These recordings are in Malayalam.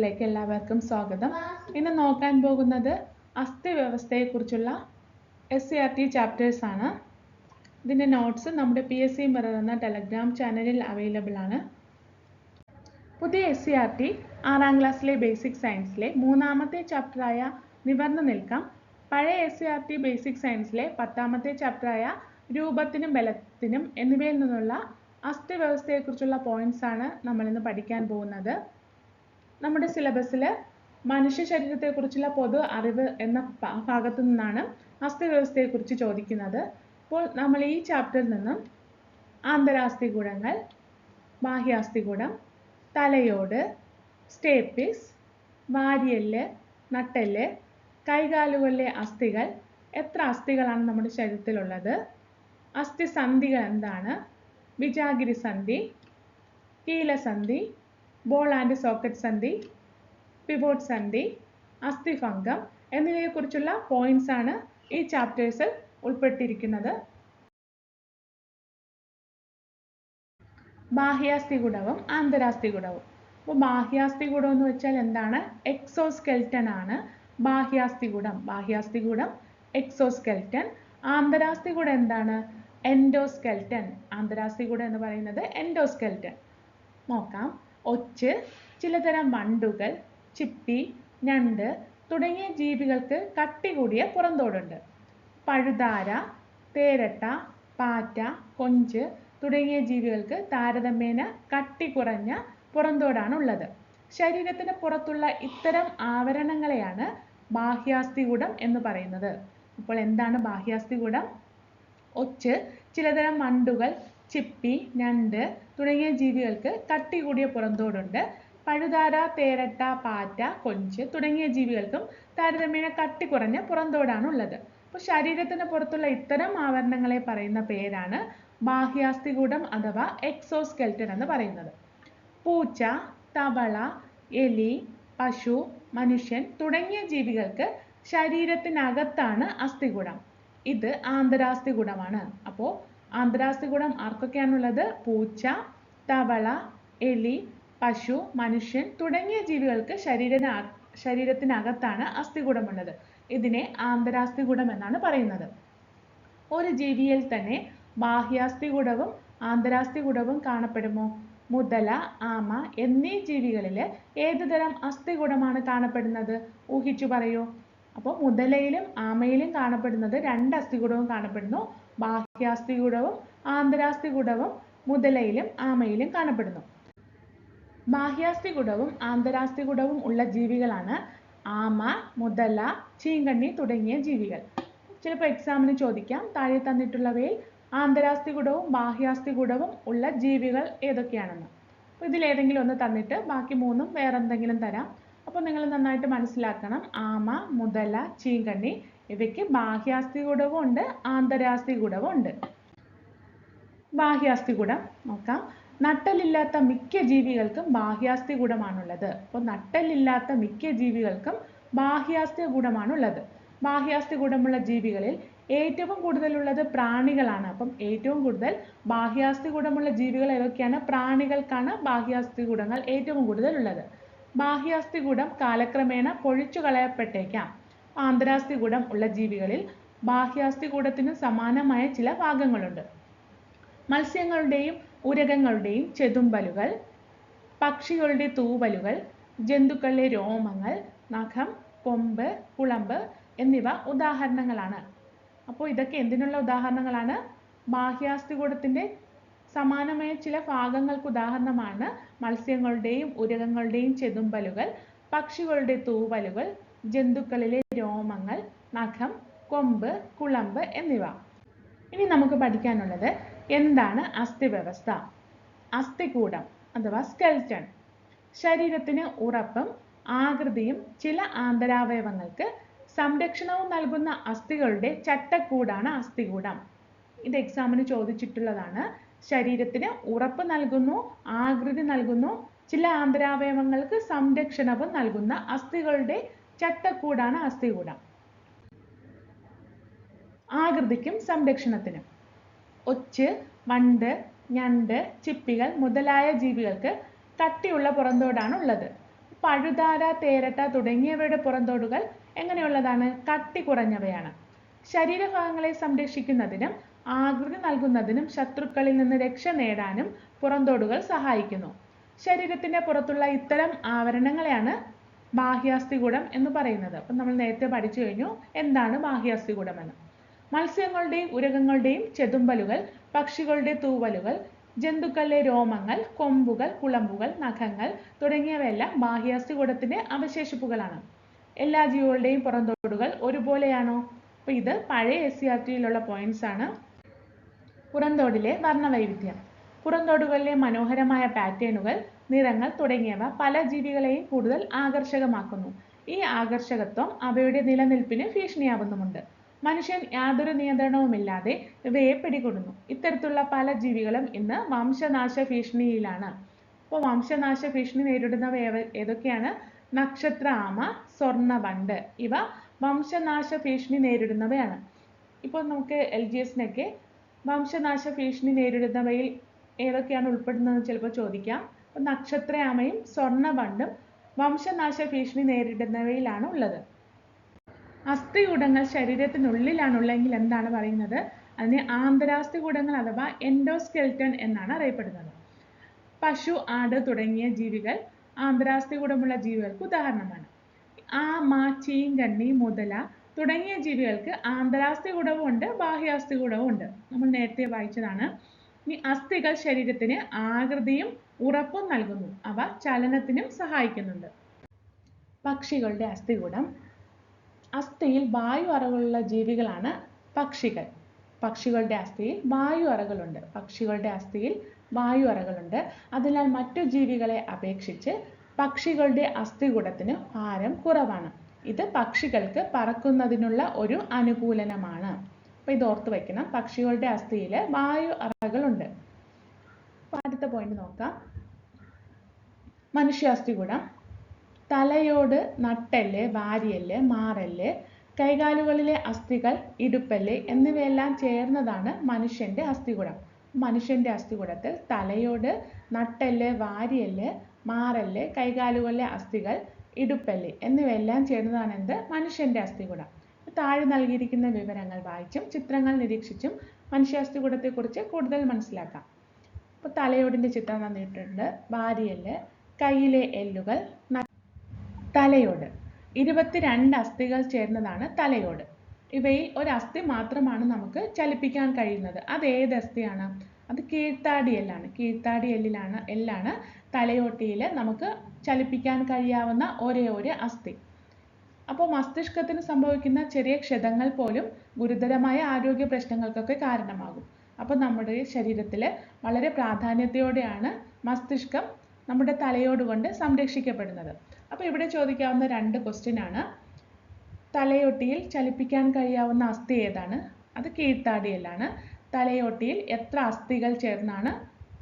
ചാപ്റ്ററിലേക്ക് എല്ലാവർക്കും സ്വാഗതം. ഇന്ന് നോക്കാൻ പോകുന്നത് അസ്ഥി വ്യവസ്ഥയെക്കുറിച്ചുള്ള S C R T chapters ആണ്. ഇതിന്റെ നോട്ട്സ് നമ്മുടെ പി എസ് സി മിറർ എന്ന ടെലഗ്രാം ചാനലിൽ അവൈലബിൾ ആണ്. പുതിയ എസ് സി ആർ ടി ആറാം ക്ലാസ്സിലെ ബേസിക് സയൻസിലെ മൂന്നാമത്തെ ചാപ്റ്ററായ നിവർന്നു നിൽക്കാം. പഴയ S C R T basic സയൻസിലെ പത്താമത്തെ ചാപ്റ്ററായ രൂപത്തിനും ബലത്തിനും എന്നിവയിൽ നിന്നുള്ള അസ്ഥി വ്യവസ്ഥയെക്കുറിച്ചുള്ള പോയിന്റ്സ് ആണ് നമ്മളിന്ന് പഠിക്കാൻ പോകുന്നത്. നമ്മുടെ സിലബസിൽ മനുഷ്യ ശരീരത്തെക്കുറിച്ചുള്ള പൊതു അറിവ് എന്ന ഭാഗത്തു നിന്നാണ് അസ്ഥി വ്യവസ്ഥയെക്കുറിച്ച് ചോദിക്കുന്നത്. അപ്പോൾ നമ്മൾ ഈ ചാപ്റ്ററിൽ നിന്നും ആന്തരാസ്ഥികൂടങ്ങൾ ബാഹ്യാസ്ഥികൂടം തലയോട് സ്റ്റേപ്പിസ് വാരിയെല്ല് നട്ടെല്ല് കൈകാലുകളിലെ അസ്ഥികൾ എത്ര അസ്ഥികളാണ് നമ്മുടെ ശരീരത്തിലുള്ളത്? അസ്ഥിസന്ധികൾ എന്താണ്? വിജാഗിരി സന്ധി കീലസന്ധി ബോൾ ആൻഡ് സോക്കറ്റ് സന്ധി പിവോട്ട് സന്ധി അസ്ഥിഭംഗം എന്നിവയെക്കുറിച്ചുള്ള പോയിന്റ്സ് ആണ് ഈ ചാപ്റ്റേഴ്സിൽ ഉൾപ്പെട്ടിരിക്കുന്നത്. ബാഹ്യാസ്ഥി ഗുണവും ആന്തരാസ്ഥി ഗുണവും. അപ്പോൾ ബാഹ്യാസ്ഥികുടം എന്ന് വെച്ചാൽ എന്താണ്? എക്സോസ്കെൽറ്റൻ ആണ് ബാഹ്യാസ്ഥികുടം ബാഹ്യാസ്ഥികുടം എക്സോസ്കെൽറ്റൻ ആന്തരാസ്ഥികുടം എന്താണ്? എൻഡോസ്കെൽറ്റൻ ആന്തരാസ്ഥികുടം എന്ന് പറയുന്നത് എൻഡോസ്കെൽറ്റൻ നോക്കാം. ഒച്ച് ചിലതരം വണ്ടുകൾ ചിപ്പി ഞണ്ട് തുടങ്ങിയ ജീവികൾക്ക് കട്ടി കൂടിയ പുറന്തോടുണ്ട്. പഴുതാര തേരട്ട പാറ്റ കൊഞ്ച് തുടങ്ങിയ ജീവികൾക്ക് താരതമ്യേന കട്ടി കുറഞ്ഞ പുറന്തോടാണ് ഉള്ളത് ശരീരത്തിന് പുറത്തുള്ള ഇത്തരം ആവരണങ്ങളെയാണ് ബാഹ്യാസ്ഥികൂടം എന്ന് പറയുന്നത്. അപ്പോൾ എന്താണ് ബാഹ്യാസ്ഥികൂടം? ഒച്ച് ചിലതരം വണ്ടുകൾ ചിപ്പി ഞണ്ട് തുടങ്ങിയ ജീവികൾക്ക് കട്ടി കൂടിയ പുറന്തോടുണ്ട്. പഴുതാര തേരട്ട പാറ്റ കൊഞ്ച് തുടങ്ങിയ ജീവികൾക്കും താരതമ്യേന കട്ടി കുറഞ്ഞ പുറന്തോടാണ് ഉള്ളത് അപ്പോൾ ശരീരത്തിന് പുറത്തുള്ള ഇത്തരം ആവരണങ്ങളെ പറയുന്ന പേരാണ് ബാഹ്യാസ്ഥികൂടം അഥവാ എക്സോസ്കെൽറ്റൻ എന്ന് പറയുന്നത്. പൂച്ച തവള എലി പശു മനുഷ്യൻ തുടങ്ങിയ ജീവികൾക്ക് ശരീരത്തിനകത്താണ് അസ്ഥികൂടം. ഇത് ആന്തരാസ്ഥികൂടമാണ്. അപ്പോൾ ആന്തരാസ്ഥികൂടം ആർക്കൊക്കെയാണുള്ളത്? പൂച്ച തവള എലി പശു മനുഷ്യൻ തുടങ്ങിയ ജീവികൾക്ക് ശരീരന ശരീരത്തിനകത്താണ് അസ്ഥികൂടമുള്ളത്. ഇതിനെ ആന്തരാസ്ഥികൂടം എന്നാണ് പറയുന്നത്. ഒരു ജീവിയിൽ തന്നെ ബാഹ്യാസ്ഥികൂടവും ആന്തരാസ്ഥികൂടവും കാണപ്പെടുമോ? മുതല ആമ എന്നീ ജീവികളിൽ ഏതുതരം അസ്ഥികൂടമാണ് കാണപ്പെടുന്നത്? ഊഹിച്ചു പറയൂ. അപ്പോൾ മുതലയിലും ആമയിലും കാണപ്പെടുന്നത് രണ്ട് അസ്ഥികൂടവും കാണപ്പെടുന്നു. ബാഹ്യാസ്ഥികൂടവും ആന്തരാസ്ഥികൂടവും മുതലയിലും ആമയിലും കാണപ്പെടുന്നു. ബാഹ്യാസ്ഥി ഗുടവും ആന്തരാസ്ഥി ഗുടവും ഉള്ള ജീവികളാണ് ആമ മുതല ചീങ്കണ്ണി തുടങ്ങിയ ജീവികൾ. ചിലപ്പോൾ എക്സാമിന് ചോദിക്കാം താഴെ തന്നിട്ടുള്ളവയിൽ ആന്തരാസ്ഥി ഗുടവും ബാഹ്യാസ്ഥി ഗുടവും ഉള്ള ജീവികൾ ഏതൊക്കെയാണെന്ന്. ഇതിലേതെങ്കിലും ഒന്ന് തന്നിട്ട് ബാക്കി മൂന്നും വേറെന്തെങ്കിലും തരാം. അപ്പോൾ നിങ്ങൾ നന്നായിട്ട് മനസ്സിലാക്കണം. ആമ മുതല ചീങ്കണ്ണി ഇവയ്ക്ക് ബാഹ്യാസ്ഥി ഗുണവും ഉണ്ട് ആന്തരാസ്ഥികൂടവും ഉണ്ട്. ഗുണം നോക്കാം. നട്ടലില്ലാത്ത മിക്ക ജീവികൾക്കും ബാഹ്യാസ്ഥി ഗുണമാണുള്ളത്. അപ്പോൾ നട്ടലില്ലാത്ത മിക്ക ജീവികൾക്കും ബാഹ്യാസ്ഥി ഗുണമാണുള്ളത്. ബാഹ്യാസ്ഥി ഗുണമുള്ള ജീവികളിൽ ഏറ്റവും കൂടുതലുള്ളത് പ്രാണികളാണ്. അപ്പം ഏറ്റവും കൂടുതൽ ബാഹ്യാസ്ഥി ഗുണമുള്ള ജീവികൾ ഏതൊക്കെയാണ്? പ്രാണികൾക്കാണ് ബാഹ്യാസ്ഥി ഗുണങ്ങൾ ഏറ്റവും കൂടുതൽ ഉള്ളത് ബാഹ്യാസ്ഥികൂടം കാലക്രമേണ പൊഴിച്ചു കളയപ്പെട്ടേക്കാം ആന്തരാസ്ഥികൂടം ഉള്ള ജീവികളിൽ ബാഹ്യാസ്ഥികൂടത്തിന് സമാനമായ ചില ഭാഗങ്ങളുണ്ട്. മത്സ്യങ്ങളുടെയും ഉരകങ്ങളുടെയും ചെതുമ്പലുകൾ പക്ഷികളുടെ തൂവലുകൾ ജന്തുക്കളുടെ രോമങ്ങൾ നഖം കൊമ്പ് കുളമ്പ് എന്നിവ ഉദാഹരണങ്ങളാണ്. അപ്പോൾ ഇതൊക്കെ എന്തിനുള്ള ഉദാഹരണങ്ങളാണ്? ബാഹ്യാസ്ഥികൂടത്തിന്റെ സമാനമായ ചില ഭാഗങ്ങൾക്ക് ഉദാഹരണമാണ് മത്സ്യങ്ങളുടെയും ഉരകങ്ങളുടെയും ചെതുമ്പലുകൾ പക്ഷികളുടെ തൂവലുകൾ ജന്തുക്കളിലെ രോമങ്ങൾ നഖം കൊമ്പ് കുളമ്പ് എന്നിവ. ഇനി നമുക്ക് പഠിക്കാനുള്ളത് എന്താണ് അസ്ഥിവ്യവസ്ഥ? അസ്ഥികൂടം അഥവാ സ്കെൽറ്റൺ ശരീരത്തിന് ഉറപ്പും ആകൃതിയും ചില ആന്തരാവയവങ്ങൾക്ക് സംരക്ഷണവും നൽകുന്ന അസ്ഥികളുടെ ചട്ടക്കൂടാണ് അസ്ഥികൂടം. ഇത് എക്സാമിന് ചോദിച്ചിട്ടുള്ളതാണ്. ശരീരത്തിന് ഉറപ്പ് നൽകുന്നു ആകൃതി നൽകുന്നു. ചില ആന്തരാവയവങ്ങൾക്ക് സംരക്ഷണവും നൽകുന്ന അസ്ഥികളുടെ ചട്ടക്കൂടാണ് അസ്ഥികൂടം. ആകൃതിക്കും സംരക്ഷണത്തിനും. ഒച്ച് വണ്ട് ഞണ്ട് ചിപ്പികൾ മുതലായ ജീവികൾക്ക് കട്ടിയുള്ള പുറന്തോടാണ് ഉള്ളത് പഴുതാര തേരട്ട തുടങ്ങിയവയുടെ പുറന്തോടുകൾ എങ്ങനെയുള്ളതാണ്? കട്ടി കുറഞ്ഞവയാണ്. ശരീരഭാഗങ്ങളെ സംരക്ഷിക്കുന്നതിനും ആകൃതി നൽകുന്നതിനും ശത്രുക്കളിൽ നിന്ന് രക്ഷ നേടാനും പുറന്തോടുകൾ സഹായിക്കുന്നു. ശരീരത്തിന്റെ പുറത്തുള്ള ഇത്തരം ആവരണങ്ങളെയാണ് ബാഹ്യാസ്ഥികൂടം എന്ന് പറയുന്നത്. അപ്പം നമ്മൾ നേരത്തെ പഠിച്ചു കഴിഞ്ഞു എന്താണ് ബാഹ്യാസ്ഥികൂടം എന്ന് മത്സ്യങ്ങളുടെയും ഉരകങ്ങളുടെയും ചെതുമ്പലുകൾ പക്ഷികളുടെ തൂവലുകൾ ജന്തുക്കളിലെ രോമങ്ങൾ കൊമ്പുകൾ കുളമ്പുകൾ നഖങ്ങൾ തുടങ്ങിയവയെല്ലാം ബാഹ്യാസ്ഥികൂടത്തിന്റെ അവശേഷിപ്പുകളാണ്. എല്ലാ ജീവികളുടെയും പുറന്തോടുകൾ ഒരുപോലെയാണോ? അപ്പോൾ ഇത് പഴയ എസ് സി ആർ ടിയിലുള്ള പോയിന്റ്സ് ആണ്. പുറന്തോടിലെ വർണവൈവിധ്യം. പുറന്തോടുകളിലെ മനോഹരമായ പാറ്റേണുകൾ നിറങ്ങൾ തുടങ്ങിയവ പല ജീവികളെയും കൂടുതൽ ആകർഷകമാക്കുന്നു. ഈ ആകർഷകത്വം അവയുടെ നിലനിൽപ്പിന് ഭീഷണിയാവുന്നുമുണ്ട്. മനുഷ്യൻ യാതൊരു നിയന്ത്രണവുമില്ലാതെ ഇവയെ പിടികൂടുന്നു. ഇത്തരത്തിലുള്ള പല ജീവികളും ഇന്ന് വംശനാശ ഭീഷണിയിലാണ്. അപ്പോൾ വംശനാശ ഭീഷണി നേരിടുന്നവ ഏതൊക്കെയാണ്? നക്ഷത്ര ആമ സ്വർണവണ്ട് ഇവ വംശനാശ ഭീഷണി നേരിടുന്നവയാണ്. ഇപ്പോൾ നമുക്ക് എൽ ജി എസിനൊക്കെ വംശനാശ ഭീഷണി നേരിടുന്നവയിൽ ഏതൊക്കെയാണ് ഉൾപ്പെടുന്നതെന്ന് ചിലപ്പോൾ ചോദിക്കാം. അപ്പം നക്ഷത്രയാമയും സ്വർണവണ്ടും വംശനാശ ഭീഷണി നേരിടുന്നവയിലാണ് ഉള്ളത്. അസ്ഥികൂടങ്ങൾ ശരീരത്തിനുള്ളിലാണുള്ളെങ്കിൽ എന്താണ് പറയുന്നത്? അതിനെ ആന്തരാസ്ഥികൂടങ്ങൾ അഥവാ എൻഡോസ്കെൽറ്റൺ എന്നാണ് അറിയപ്പെടുന്നത്. പശു ആട് തുടങ്ങിയ ജീവികൾ ആന്തരാസ്ഥികൂടമുള്ള ജീവികൾക്ക് ഉദാഹരണമാണ്. ആമ ചീങ്കണ്ണി മുതല തുടങ്ങിയ ജീവികൾക്ക് ആന്തരാസ്ഥി ഉണ്ട് ബാഹ്യാസ്ഥി ഉണ്ട് നമ്മൾ നേരത്തെ വായിച്ചതാണ്. ഈ അസ്ഥികൾ ശരീരത്തിന് ആകൃതിയും ഉറപ്പും നൽകുന്നു. അവ ചലനത്തിനും സഹായിക്കുന്നുണ്ട്. പക്ഷികളുടെ അസ്ഥി ഗുണം. അസ്ഥിയിൽ വായു അറകളുള്ള ജീവികളാണ് പക്ഷികൾ. പക്ഷികളുടെ അസ്ഥിയിൽ വായു അറകളുണ്ട്. പക്ഷികളുടെ അസ്ഥിയിൽ വായു അറകളുണ്ട്. അതിനാൽ മറ്റു ജീവികളെ അപേക്ഷിച്ച് പക്ഷികളുടെ അസ്ഥി അസ്ഥികൂടത്തിന് ഭാരം കുറവാണ്. ഇത് പക്ഷികൾക്ക് പറക്കുന്നതിനുള്ള ഒരു അനുകൂലനമാണ്. അപ്പോൾ ഇത് ഓർത്ത് വയ്ക്കണം പക്ഷികളുടെ അസ്ഥിയിൽ വായു അറകളുണ്ട്. അടുത്ത പോയിന്റ് നോക്കാം. മനുഷ്യാസ്ഥി ഗുണം. തലയോട് നട്ടെല്ല് വാരിയൽ മാറൽ കൈകാലുകളിലെ അസ്ഥികൾ ഇടുപ്പൽ എന്നിവയെല്ലാം ചേർന്നതാണ് മനുഷ്യന്റെ അസ്ഥികുടം മനുഷ്യന്റെ അസ്ഥികുടത്തിൽ തലയോട് നട്ടെല്ല് വാരിയൽ മാറൽ കൈകാലുകളിലെ അസ്ഥികൾ ഇടുപ്പെല്ല് എന്നിവയെല്ലാം ചേർന്നതാണ് എന്ത് മനുഷ്യന്റെ അസ്ഥികൂടം. താഴെ നൽകിയിരിക്കുന്ന വിവരങ്ങൾ വായിച്ചും ചിത്രങ്ങൾ നിരീക്ഷിച്ചും മനുഷ്യാസ്ഥികൂടത്തെക്കുറിച്ച് കൂടുതൽ മനസ്സിലാക്കാം. ഇപ്പോൾ തലയോടിന്റെ ചിത്രം തന്നിട്ടുണ്ട് വാരിയെല്ല് കയ്യിലെ എല്ലുകൾ തലയോട്. ഇരുപത്തിരണ്ട് അസ്ഥികൾ ചേർന്നതാണ് തലയോട്. ഇവയിൽ ഒരു അസ്ഥി മാത്രമാണ് നമുക്ക് ചലിപ്പിക്കാൻ കഴിയുന്നത്. അത് ഏത് അസ്ഥിയാണ്? അത് കീഴ്ത്താടി എല്ലാണ് കീഴ്ത്താടി എല്ലിലാണ് എല്ലാണ് തലയോട്ടിയിൽ നമുക്ക് ചലിപ്പിക്കാൻ കഴിയാവുന്ന ഒരേ ഒരു അസ്ഥി. അപ്പോൾ മസ്തിഷ്കത്തിന് സംഭവിക്കുന്ന ചെറിയ ക്ഷതങ്ങൾ പോലും ഗുരുതരമായ ആരോഗ്യ പ്രശ്നങ്ങൾക്കൊക്കെ കാരണമാകും. അപ്പോൾ നമ്മുടെ ശരീരത്തിൽ വളരെ പ്രാധാന്യത്തോടെയാണ് മസ്തിഷ്കം നമ്മുടെ തലയോട് കൊണ്ട് സംരക്ഷിക്കപ്പെടുന്നത്. അപ്പോൾ ഇവിടെ ചോദിക്കാവുന്ന രണ്ട് ക്വസ്റ്റ്യൻ ആണ്. തലയൊട്ടിയിൽ ചലിപ്പിക്കാൻ കഴിയാവുന്ന അസ്ഥി ഏതാണ്? അത് കീഴ്ത്താടിയല്ലാണ് തലയോട്ടിയിൽ എത്ര അസ്ഥികൾ ചേർന്നാണ്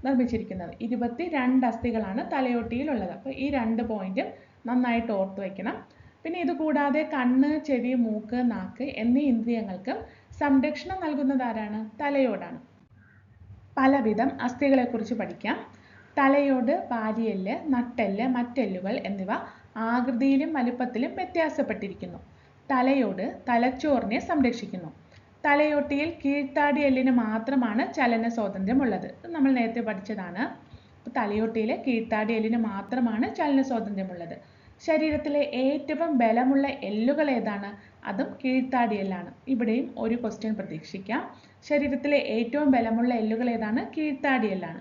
നിർമ്മിച്ചിരിക്കുന്നത്. ഇരുപത്തി രണ്ട് അസ്ഥികളാണ് തലയോട്ടിയിലുള്ളത്. അപ്പോൾ ഈ രണ്ട് പോയിന്റും നന്നായിട്ട് ഓർത്ത് വയ്ക്കണം പിന്നെ ഇത് കൂടാതെ കണ്ണ് ചെവി മൂക്ക് നാക്ക് എന്നീ ഇന്ദ്രിയങ്ങൾക്ക് സംരക്ഷണം നൽകുന്നത് ആരാണ്? തലയോടാണ്. പലവിധം അസ്ഥികളെക്കുറിച്ച് പഠിക്കാം. തലയോട് പാരിയൽ നട്ടെല്ല് മറ്റെല്ലുകൾ എന്നിവ ആകൃതിയിലും വലുപ്പത്തിലും വ്യത്യാസപ്പെട്ടിരിക്കുന്നു. തലയോട് തലച്ചോറിനെ സംരക്ഷിക്കുന്നു. തലയോട്ടിയിൽ കീഴ്ത്താടി എല്ലിന് മാത്രമാണ് ചലന സ്വാതന്ത്ര്യമുള്ളത്. ഇത് നമ്മൾ നേരത്തെ പഠിച്ചതാണ്. അപ്പോൾ തലയോട്ടിയിലെ കീഴ്ത്താടി എല്ലിന് മാത്രമാണ് ചലന സ്വാതന്ത്ര്യമുള്ളത്. ശരീരത്തിലെ ഏറ്റവും ബലമുള്ള എല്ലുകൾ ഏതാണ്? അതും കീഴ്ത്താടി എല്ലാണ് ഇവിടെയും ഒരു ക്വസ്റ്റ്യൻ പ്രതീക്ഷിക്കാം. ശരീരത്തിലെ ഏറ്റവും ബലമുള്ള എല്ലുകൾ ഏതാണ്? കീഴ്ത്താടി എല്ലാണ്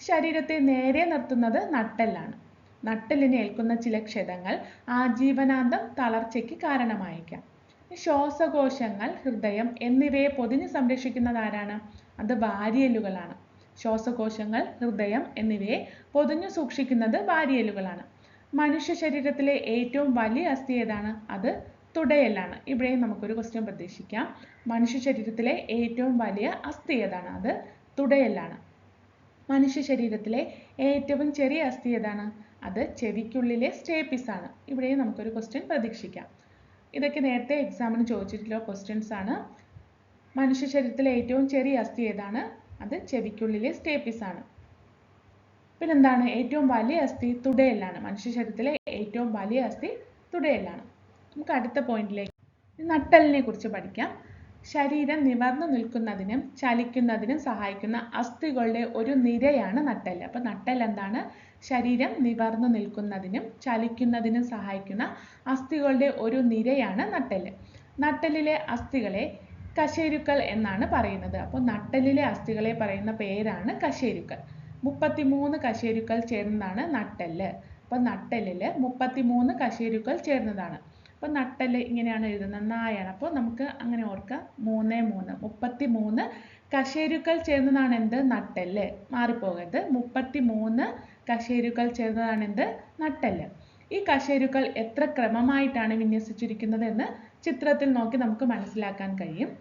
ശരീരത്തെ നേരെ നിർത്തുന്നത് നട്ടെല്ലാണ്. നട്ടെല്ലിന് ഏൽക്കുന്ന ചില ക്ഷതങ്ങൾ ആജീവനാന്തം തളർച്ചയ്ക്ക് കാരണമായേക്കാം. ശ്വാസകോശങ്ങൾ ഹൃദയം എന്നിവയെ പൊതിഞ്ഞ് സംരക്ഷിക്കുന്നത് ആരാണ്? അത് വാരിയെല്ലുകളാണ്. ശ്വാസകോശങ്ങൾ ഹൃദയം എന്നിവയെ പൊതിഞ്ഞു സൂക്ഷിക്കുന്നത് വാരിയെല്ലുകളാണ്. മനുഷ്യ ശരീരത്തിലെ ഏറ്റവും വലിയ അസ്ഥി ഏതാണ്? അത് തുടയലാണ് ഇവിടെയും നമുക്കൊരു ക്വസ്റ്റ്യൻ പ്രതീക്ഷിക്കാം. മനുഷ്യ ശരീരത്തിലെ ഏറ്റവും വലിയ അസ്ഥി ഏതാണ്? അത് തുടയലാണ് മനുഷ്യ ശരീരത്തിലെ ഏറ്റവും ചെറിയ അസ്ഥി ഏതാണ്? അത് ചെവിക്കുള്ളിലെ സ്റ്റേപ്പിസ് ആണ് ഇവിടെയും നമുക്കൊരു ക്വസ്റ്റ്യൻ പ്രതീക്ഷിക്കാം. ഇതൊക്കെ നേരത്തെ എക്സാമിന് ചോദിച്ചിട്ടുള്ള ക്വസ്റ്റ്യൻസ് ആണ്. മനുഷ്യ ശരീരത്തിലെ ഏറ്റവും ചെറിയ അസ്ഥി ഏതാണ്? അത് ചെവിക്കുള്ളിലെ സ്റ്റേപ്പിസ് ആണ്. പിന്നെന്താണ്? ഏറ്റവും വലിയ അസ്ഥി തുടയെല്ലാണ്. മനുഷ്യ ശരീരത്തിലെ ഏറ്റവും വലിയ അസ്ഥി തുടയെല്ലാണ്. നമുക്ക് അടുത്ത പോയിന്റിലേക്ക് നട്ടെല്ലിനെ കുറിച്ച് പഠിക്കാം. ശരീരം നിവർന്നു നിൽക്കുന്നതിനും ചലിക്കുന്നതിനും സഹായിക്കുന്ന അസ്ഥികളുടെ ഒരു നിരയാണ് നട്ടെല്ല്. അപ്പോൾ നട്ടെല്ല് എന്താണ്? ശരീരം നിവർന്നു നിൽക്കുന്നതിനും ചലിക്കുന്നതിനും സഹായിക്കുന്ന അസ്ഥികളുടെ ഒരു നിരയാണ് നട്ടെല്ല്. നട്ടലിലെ അസ്ഥികളെ കശേരുക്കൾ എന്നാണ് പറയുന്നത്. അപ്പോൾ നട്ടലിലെ അസ്ഥികളെ പറയുന്ന പേരാണ് കശേരുക്കൾ. മുപ്പത്തിമൂന്ന് കശേരുക്കൾ ചേർന്നതാണ് നട്ടെല്ല്. അപ്പോൾ നട്ടെല്ലിൽ മുപ്പത്തിമൂന്ന് കശേരുക്കൾ ചേർന്നതാണ്. അപ്പോൾ നട്ടൽ ഇങ്ങനെയാണ് എഴുതുന്നത് നായാണ്. അപ്പോൾ നമുക്ക് അങ്ങനെ ഓർക്കാം. മൂന്ന് മൂന്ന് മുപ്പത്തി മൂന്ന് കശേരുക്കൾ ചേർന്നതാണ് എന്ത്? നട്ടൽ മാറിപ്പോകരുത്. മുപ്പത്തി മൂന്ന് കശേരുക്കൾ ചേർന്നതാണ് എന്ത്? നട്ടൽ ഈ കശേരുക്കൾ എത്ര ക്രമമായിട്ടാണ് വിന്യസിച്ചിരിക്കുന്നത് എന്ന് ചിത്രത്തിൽ നോക്കി നമുക്ക് മനസ്സിലാക്കാൻ കഴിയും.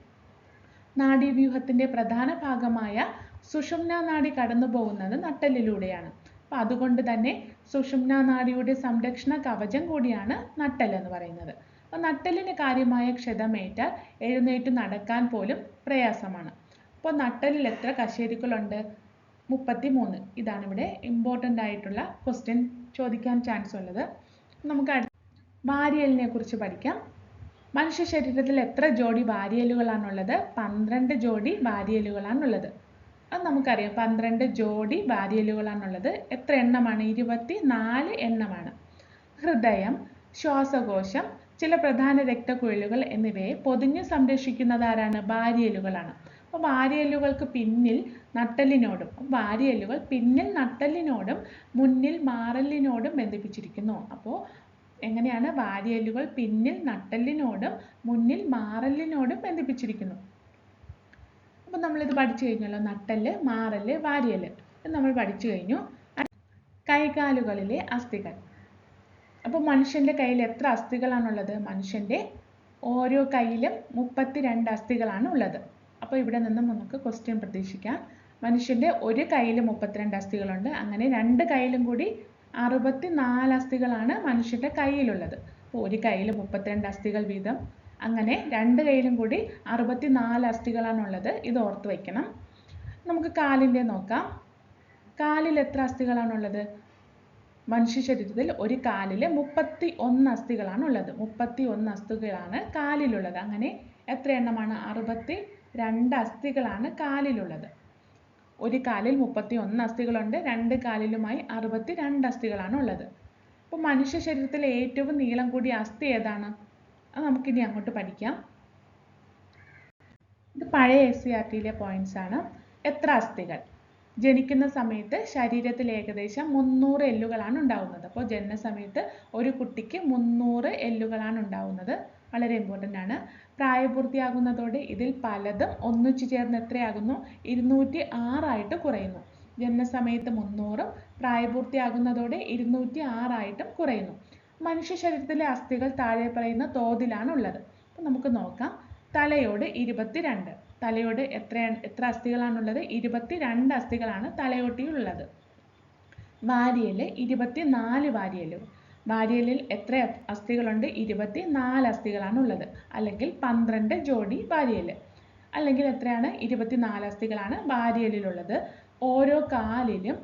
നാഡീവ്യൂഹത്തിന്റെ പ്രധാന ഭാഗമായ സുഷുമ്ന നാഡി കടന്നു പോകുന്നത് നട്ടലിലൂടെയാണ് അപ്പൊ അതുകൊണ്ട് തന്നെ സുഷുമ്ന നാഡിയുടെ സംരക്ഷണ കവചം കൂടിയാണ് നട്ടൽ എന്ന് പറയുന്നത്. അപ്പോൾ നട്ടലിന് കാര്യമായ ക്ഷതമേറ്റാൽ എഴുന്നേറ്റ് നടക്കാൻ പോലും പ്രയാസമാണ്. അപ്പോൾ നട്ടലിൽ എത്ര കശേരുക്കളുണ്ട്? മുപ്പത്തി മൂന്ന് ഇതാണ് ഇവിടെ ഇമ്പോർട്ടന്റ് ആയിട്ടുള്ള ക്വസ്റ്റ്യൻ ചോദിക്കാൻ ചാൻസ് ഉള്ളത്. നമുക്ക് വാരിയലിനെ കുറിച്ച് പഠിക്കാം. മനുഷ്യ ശരീരത്തിൽ എത്ര ജോഡി വാരിയലുകളാണുള്ളത് പന്ത്രണ്ട് ജോഡി വാരിയലുകളാണുള്ളത് അത് നമുക്കറിയാം. പന്ത്രണ്ട് ജോഡി വാരിയലുകളാണുള്ളത് എത്ര എണ്ണമാണ്? ഇരുപത്തി നാല് എണ്ണമാണ്. ഹൃദയം ശ്വാസകോശം ചില പ്രധാന രക്തക്കുഴലുകൾ എന്നിവയെ പൊതിഞ്ഞ് സംരക്ഷിക്കുന്നത് ആരാണ് വാരിയലുകളാണ് അപ്പോൾ വാരിയലുകൾക്ക് പിന്നിൽ നട്ടലിനോടും വാരിയലുകൾ പിന്നിൽ നട്ടലിനോടും മുന്നിൽ മാറലിനോടും ബന്ധിപ്പിച്ചിരിക്കുന്നു. അപ്പോൾ എങ്ങനെയാണ്? വാരിയലുകൾ പിന്നിൽ നട്ടലിനോടും മുന്നിൽ മാറലിനോടും ബന്ധിപ്പിച്ചിരിക്കുന്നു. അപ്പോൾ നമ്മളിത് പഠിച്ചു കഴിഞ്ഞല്ലോ. നട്ടല്ല് മാറൽ വാരിയൽ. ഇത് നമ്മൾ പഠിച്ചു കഴിഞ്ഞു. കൈകാലുകളിലെ അസ്ഥികൾ. അപ്പോൾ മനുഷ്യന്റെ കയ്യിൽ എത്ര അസ്ഥികളാണുള്ളത്? മനുഷ്യന്റെ ഓരോ കയ്യിലും മുപ്പത്തിരണ്ട് അസ്ഥികളാണ് ഉള്ളത്. അപ്പോൾ ഇവിടെ നിന്നും നമുക്ക് ക്വസ്റ്റ്യൻ പ്രതീക്ഷിക്കാം. മനുഷ്യന്റെ ഒരു കയ്യിൽ മുപ്പത്തിരണ്ട് അസ്ഥികളുണ്ട്. അങ്ങനെ രണ്ട് കയ്യിലും കൂടി അറുപത്തി നാല് അസ്ഥികളാണ് മനുഷ്യന്റെ കയ്യിലുള്ളത്. അപ്പോൾ ഒരു കയ്യിൽ മുപ്പത്തിരണ്ട് അസ്ഥികൾ വീതം അങ്ങനെ രണ്ട് കയ്യിലും കൂടി അറുപത്തി നാല് അസ്ഥികളാണുള്ളത്. ഇത് ഓർത്ത് വയ്ക്കണം. നമുക്ക് കാലിന്റെ നോക്കാം. കാലിൽ എത്ര അസ്ഥികളാണുള്ളത്? മനുഷ്യ ശരീരത്തിൽ ഒരു കാലിൽ മുപ്പത്തി ഒന്ന് അസ്ഥികളാണുള്ളത്. മുപ്പത്തി ഒന്ന് അസ്ഥികളാണ് കാലിലുള്ളത്. അങ്ങനെ എത്ര എണ്ണമാണ്? അറുപത്തി രണ്ട് അസ്ഥികളാണ് കാലിലുള്ളത്. ഒരു കാലിൽ മുപ്പത്തി ഒന്ന് അസ്ഥികളുണ്ട്. രണ്ട് കാലിലുമായി അറുപത്തി രണ്ട് അസ്ഥികളാണ് ഉള്ളത് അപ്പോൾ മനുഷ്യ ശരീരത്തിലെ ഏറ്റവും നീളം കൂടിയ അസ്ഥി ഏതാണ്? അത് നമുക്കിനി അങ്ങോട്ട് പഠിക്കാം. ഇത് പഴയ എസ് സി ആർ ടിയിലെ പോയിന്റ്സ് ആണ്. എത്ര അസ്ഥികൾ? ജനിക്കുന്ന സമയത്ത് ശരീരത്തിൽ ഏകദേശം മുന്നൂറ് എല്ലുകളാണ് ഉണ്ടാവുന്നത്. അപ്പോൾ ജനന സമയത്ത് ഒരു കുട്ടിക്ക് മുന്നൂറ് എല്ലുകളാണ് ഉണ്ടാവുന്നത്. വളരെ ഇമ്പോർട്ടന്റ് ആണ്. പ്രായപൂർത്തിയാകുന്നതോടെ ഇതിൽ പലതും ഒന്നിച്ചു ചേർന്ന് എത്രയാകുന്നു? ഇരുന്നൂറ്റി ആറായിട്ട് കുറയുന്നു. ജനന സമയത്ത് മുന്നൂറും പ്രായപൂർത്തിയാകുന്നതോടെ ഇരുന്നൂറ്റി ആറായിട്ടും കുറയുന്നു. മനുഷ്യ ശരീരത്തിലെ അസ്ഥികൾ താഴെ പറയുന്ന തോതിലാണ് ഉള്ളത് അപ്പോൾ നമുക്ക് നോക്കാം. തലയോട് ഇരുപത്തിരണ്ട്. തലയോട് എത്ര എത്ര അസ്ഥികളാണുള്ളത്? ഇരുപത്തിരണ്ട് അസ്ഥികളാണ് തലയോട്ടിയുള്ളത് വാരിയൽ ഇരുപത്തിനാല് വാരിയലുകൾ വാരിയലിൽ എത്ര അസ്ഥികളുണ്ട്? അസ്ഥികളാണ് ഉള്ളത് അല്ലെങ്കിൽ പന്ത്രണ്ട് ജോഡി വാരിയൽ അല്ലെങ്കിൽ എത്രയാണ്? ഇരുപത്തിനാല് അസ്ഥികളാണ് വാരിയലിലുള്ളത് ഓരോ കാലിലും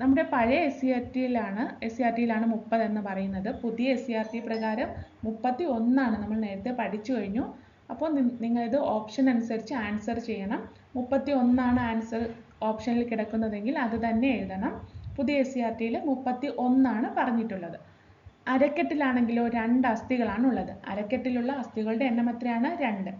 നമ്മുടെ പഴയ എസ് സി ആർ ടിയിലാണ് എസ് സി ആർ ടിയിലാണ് മുപ്പത് എന്ന് പറയുന്നത്. പുതിയ എസ് സി ആർ ടി പ്രകാരം മുപ്പത്തി ഒന്നാണ് നമ്മൾ നേരത്തെ പഠിച്ചു കഴിഞ്ഞു. അപ്പോൾ നിങ്ങളിത് ഓപ്ഷൻ അനുസരിച്ച് ആൻസർ ചെയ്യണം. മുപ്പത്തി ഒന്നാണ് ആൻസർ ഓപ്ഷനിൽ കിടക്കുന്നതെങ്കിൽ അത് തന്നെ എഴുതണം. പുതിയ എസ് സി ആർ ടിയിൽ മുപ്പത്തി ഒന്നാണ് പറഞ്ഞിട്ടുള്ളത്. അരക്കെട്ടിലാണെങ്കിലോ രണ്ട് അസ്ഥികളാണ് ഉള്ളത്. അരക്കെട്ടിലുള്ള അസ്ഥികളുടെ എണ്ണം എത്രയാണ്? രണ്ട്.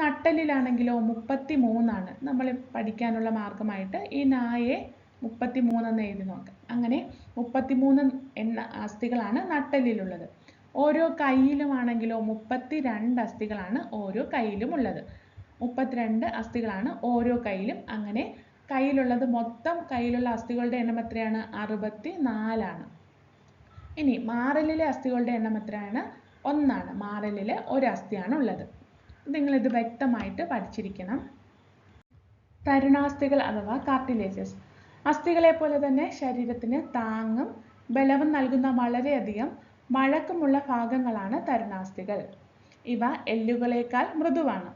നട്ടലിലാണെങ്കിലോ മുപ്പത്തി മൂന്നാണ് നമ്മൾ പഠിക്കാനുള്ള മാർഗമായിട്ട് ഈ നായെ മുപ്പത്തി മൂന്നെന്ന് എഴുതി നോക്കാം. അങ്ങനെ മുപ്പത്തിമൂന്ന് എന്ന അസ്ഥികളാണ് നട്ടെല്ലിലുള്ളത്. ഓരോ കയ്യിലുമാണെങ്കിലോ മുപ്പത്തി രണ്ട് അസ്ഥികളാണ് ഓരോ കൈയിലും ഉള്ളത് മുപ്പത്തിരണ്ട് അസ്ഥികളാണ് ഓരോ കൈയിലും. അങ്ങനെ കയ്യിലുള്ളത് മൊത്തം കയ്യിലുള്ള അസ്ഥികളുടെ എണ്ണം എത്രയാണ്? അറുപത്തി നാലാണ് ഇനി മാറലിലെ അസ്ഥികളുടെ എണ്ണം എത്രയാണ്? ഒന്നാണ്. മാറലിലെ ഒരു അസ്ഥിയാണ് ഉള്ളത് നിങ്ങളിത് വ്യക്തമായിട്ട് പഠിച്ചിരിക്കണം. തരുണാസ്ഥികൾ അഥവാ കാർട്ടിലേജസ് അസ്ഥികളെ പോലെ തന്നെ ശരീരത്തിന് താങ്ങും ബലവും നൽകുന്ന വളരെയധികം വഴക്കമുള്ള ഭാഗങ്ങളാണ് തരുണാസ്ഥികൾ. ഇവ എല്ലുകളേക്കാൾ മൃദുവാണ്.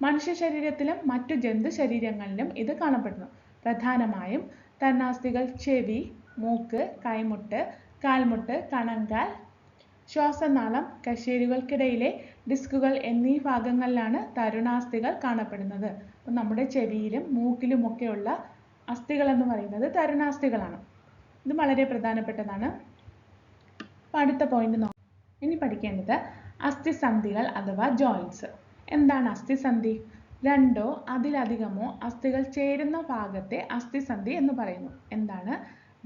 മനുഷ്യ ശരീരത്തിലും മറ്റു ജന്തു ശരീരങ്ങളിലും ഇത് കാണപ്പെടുന്നു. പ്രധാനമായും തരുണാസ്ഥികൾ ചെവി മൂക്ക് കൈമുട്ട് കാൽമുട്ട് കണങ്കാൽ ശ്വാസനാളം കശേരുകൾക്കിടയിലെ ഡിസ്കുകൾ എന്നീ ഭാഗങ്ങളിലാണ് തരുണാസ്ഥികൾ കാണപ്പെടുന്നത്. നമ്മുടെ ചെവിയിലും മൂക്കിലുമൊക്കെയുള്ള അസ്ഥികൾ എന്ന് പറയുന്നത് തരുണാസ്ഥികളാണ്. ഇത് വളരെ പ്രധാനപ്പെട്ടതാണ്. അടുത്ത പോയിന്റ് നോക്കാം ഇനി പഠിക്കേണ്ടത് അസ്ഥിസന്ധികൾ അഥവാ ജോയിന്റ്സ് എന്താണ് അസ്ഥിസന്ധി? രണ്ടോ അതിലധികമോ അസ്ഥികൾ ചേരുന്ന ഭാഗത്തെ അസ്ഥിസന്ധി എന്ന് പറയുന്നു. എന്താണ്?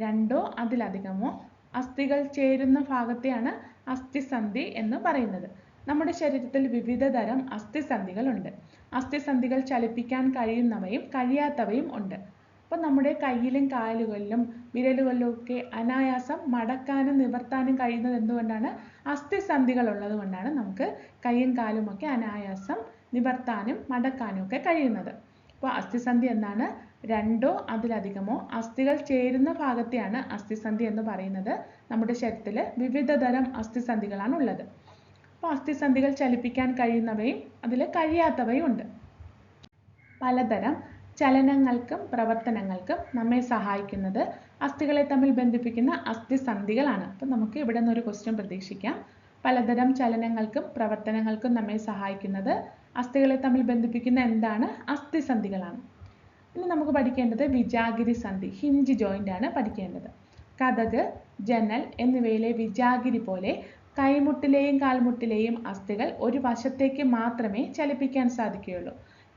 രണ്ടോ അതിലധികമോ അസ്ഥികൾ ചേരുന്ന ഭാഗത്തെയാണ് അസ്ഥിസന്ധി എന്ന് പറയുന്നത്. നമ്മുടെ ശരീരത്തിൽ വിവിധ തരം അസ്ഥിസന്ധികളുണ്ട്. അസ്ഥിസന്ധികൾ ചലിപ്പിക്കാൻ കഴിയുന്നവയും കഴിയാത്തവയും ഉണ്ട്. അപ്പോൾ നമ്മുടെ കയ്യിലും കാലുകളിലും വിരലുകളിലും ഒക്കെ അനായാസം മടക്കാനും നിവർത്താനും കഴിയുന്നത് എന്തുകൊണ്ടാണ്? അസ്ഥിസന്ധികൾ ഉള്ളത് കൊണ്ടാണ് നമുക്ക് കൈയും കാലും ഒക്കെ അനായാസം നിവർത്താനും മടക്കാനും ഒക്കെ കഴിയുന്നത്. അപ്പോൾ അസ്ഥിസന്ധി എന്നാണ് രണ്ടോ അതിലധികമോ അസ്ഥികൾ ചേരുന്ന ഭാഗത്തെയാണ് അസ്ഥിസന്ധി എന്ന് പറയുന്നത്. നമ്മുടെ ശരീരത്തിൽ വിവിധ തരം അസ്ഥിസന്ധികളാണ് ഉള്ളത്. അപ്പോൾ അസ്ഥിസന്ധികൾ ചലിപ്പിക്കാൻ കഴിയുന്നവയും അതിൽ കഴിയാത്തവയും ഉണ്ട്. പലതരം ചലനങ്ങൾക്കും പ്രവർത്തനങ്ങൾക്കും നമ്മെ സഹായിക്കുന്നത് അസ്ഥികളെ തമ്മിൽ ബന്ധിപ്പിക്കുന്ന അസ്ഥിസന്ധികളാണ്. അപ്പം നമുക്ക് ഇവിടെ നിന്ന് ഒരു ക്വസ്റ്റ്യൻ പ്രതീക്ഷിക്കാം. പലതരം ചലനങ്ങൾക്കും പ്രവർത്തനങ്ങൾക്കും നമ്മെ സഹായിക്കുന്നത് അസ്ഥികളെ തമ്മിൽ ബന്ധിപ്പിക്കുന്ന എന്താണ്? അസ്ഥിസന്ധികളാണ്. ഇനി നമുക്ക് പഠിക്കേണ്ടത് വിജാഗിരി സന്ധി ഹിഞ്ച് ജോയിന്റ് ആണ് പഠിക്കേണ്ടത്. കഥക് ജനൽ എന്നിവയിലെ വിജാഗിരി പോലെ കൈമുട്ടിലെയും കാൽമുട്ടിലെയും അസ്ഥികൾ ഒരു വശത്തേക്ക് മാത്രമേ ചലിപ്പിക്കാൻ സാധിക്കുകയുള്ളൂ.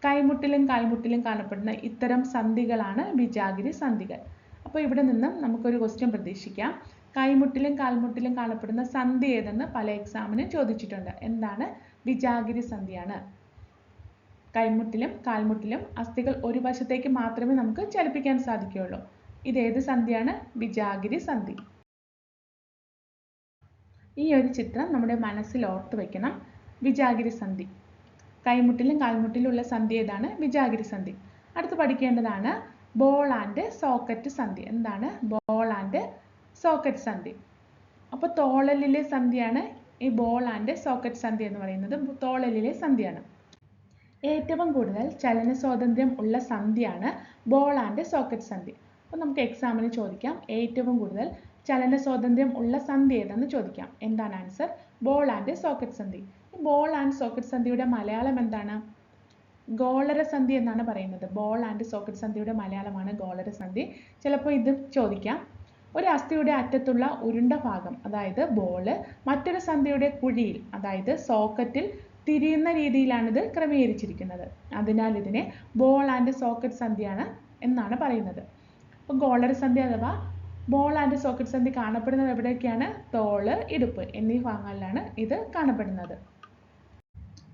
കൈമുട്ടിലും കാൽമുട്ടിലും കാണപ്പെടുന്ന ഇത്തരം സന്ധികളാണ് ബിജാഗിരി സന്ധികൾ. അപ്പോൾ ഇവിടെ നിന്നും നമുക്കൊരു ക്വസ്റ്റ്യൻ പ്രതീക്ഷിക്കാം. കൈമുട്ടിലും കാൽമുട്ടിലും കാണപ്പെടുന്ന സന്ധി ഏതെന്ന് പല എക്സാമിനും ചോദിച്ചിട്ടുണ്ട്. എന്താണ്? ബിജാഗിരി സന്ധിയാണ്. കൈമുട്ടിലും കാൽമുട്ടിലും അസ്ഥികൾ ഒരു വശത്തേക്ക് മാത്രമേ നമുക്ക് ചലിപ്പിക്കാൻ സാധിക്കുകയുള്ളൂ. ഇത് ഏത് സന്ധിയാണ്? ബിജാഗിരി സന്ധി. ഈ ഒരു ചിത്രം നമ്മുടെ മനസ്സിൽ ഓർത്തു വെക്കണം. വിജാഗിരി സന്ധി. കൈമുട്ടിലും കാൽമുട്ടിലും ഉള്ള സന്ധി ഏതാണ്? വിജാഗിരി സന്ധി അടുത്ത് പഠിക്കേണ്ടതാണ് ബോൾ ആൻഡ് സോക്കറ്റ് സന്ധി എന്താണ്? ബോൾ ആൻഡ് സോക്കറ്റ് സന്ധി അപ്പോൾ തോളലിലെ സന്ധിയാണ് ഈ ബോൾ ആൻഡ് സോക്കറ്റ് സന്ധി എന്ന് പറയുന്നത്. തോളലിലെ സന്ധിയാണ് ഏറ്റവും കൂടുതൽ ചലന സ്വാതന്ത്ര്യം ഉള്ള സന്ധിയാണ് ബോൾ ആൻഡ് സോക്കറ്റ് സന്ധി അപ്പോൾ നമുക്ക് എക്സാമിന് ചോദിക്കാം. ഏറ്റവും കൂടുതൽ ചലന സ്വാതന്ത്ര്യം ഉള്ള സന്ധി ഏതെന്ന് ചോദിക്കാം. എന്താണ് ആൻസർ ബോൾ ആൻഡ് സോക്കറ്റ് സന്ധി ബോൾ ആൻഡ് സോക്കറ്റ് സന്ധിയുടെ മലയാളം എന്താണ്? ഗോളര സന്ധി എന്നാണ് പറയുന്നത്. ബോൾ ആൻഡ് സോക്കറ്റ് സന്ധിയുടെ മലയാളമാണ് ഗോളര സന്ധി. ചിലപ്പോൾ ഇത് ചോദിക്കാം. ഒരു അസ്ഥിയുടെ അറ്റത്തുള്ള ഉരുണ്ട ഭാഗം അതായത് ബോൾ മറ്റൊരു സന്ധിയുടെ കുഴിയിൽ അതായത് സോക്കറ്റിൽ തിരിയുന്ന രീതിയിലാണ് ഇത് ക്രമീകരിച്ചിരിക്കുന്നത്. അതിനാൽ ഇതിനെ ബോൾ ആൻഡ് സോക്കറ്റ് സന്ധിയാണ് എന്നാണ് പറയുന്നത്. അപ്പോൾ ഗോളര സന്ധി അഥവാ ബോൾ ആൻഡ് സോക്കറ്റ് സന്ധി കാണപ്പെടുന്നത് എവിടെയൊക്കെയാണ്? തോൾ ഇടുപ്പ് എന്നീ ഭാഗങ്ങളിലാണ് ഇത് കാണപ്പെടുന്നത്.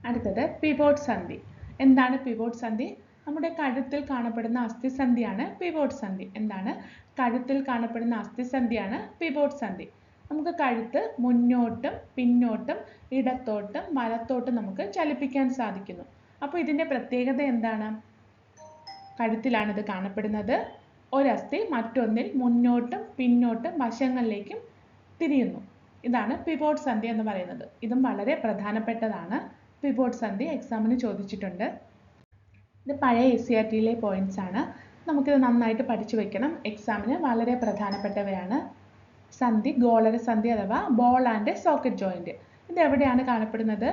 അടുത്തത് പിവോട്ട് സന്ധി. എന്താണ് പിവോട്ട് സന്ധി? നമ്മുടെ കഴുത്തിൽ കാണപ്പെടുന്ന അസ്ഥിസന്ധിയാണ് പിവോട്ട് സന്ധി. എന്താണ്? കഴുത്തിൽ കാണപ്പെടുന്ന അസ്ഥിസന്ധിയാണ് പിവോട്ട് സന്ധി. നമുക്ക് കഴുത്ത് മുന്നോട്ടും പിന്നോട്ടും ഇടത്തോട്ടും വലത്തോട്ടും നമുക്ക് ചലിപ്പിക്കാൻ സാധിക്കുന്നു. അപ്പോൾ ഇതിന്റെ പ്രത്യേകത എന്താണ്? കഴുത്തിലാണിത് കാണപ്പെടുന്നത്. ഒരസ്ഥി മറ്റൊന്നിൽ മുന്നോട്ടും പിന്നോട്ടും വശങ്ങളിലേക്കും തിരിയുന്നു. ഇതാണ് പിവോട്ട് സന്ധി എന്ന് പറയുന്നത്. ഇതും വളരെ പ്രധാനപ്പെട്ടതാണ്. പിവോട്ട് സന്ധി എക്സാമിന് ചോദിച്ചിട്ടുണ്ട്. ഇത് പഴയ എസ് സി ആർ ടിയിലെ പോയിന്റ്സ് ആണ്. നമുക്കിത് നന്നായിട്ട് പഠിച്ചു വെക്കണം. എക്സാമിന് വളരെ പ്രധാനപ്പെട്ടവയാണ് സന്ധി ഗോളര സന്ധി അഥവാ ബോൾ ആൻഡ് സോക്കറ്റ് ജോയിന്റ് ഇത് എവിടെയാണ് കാണപ്പെടുന്നത്?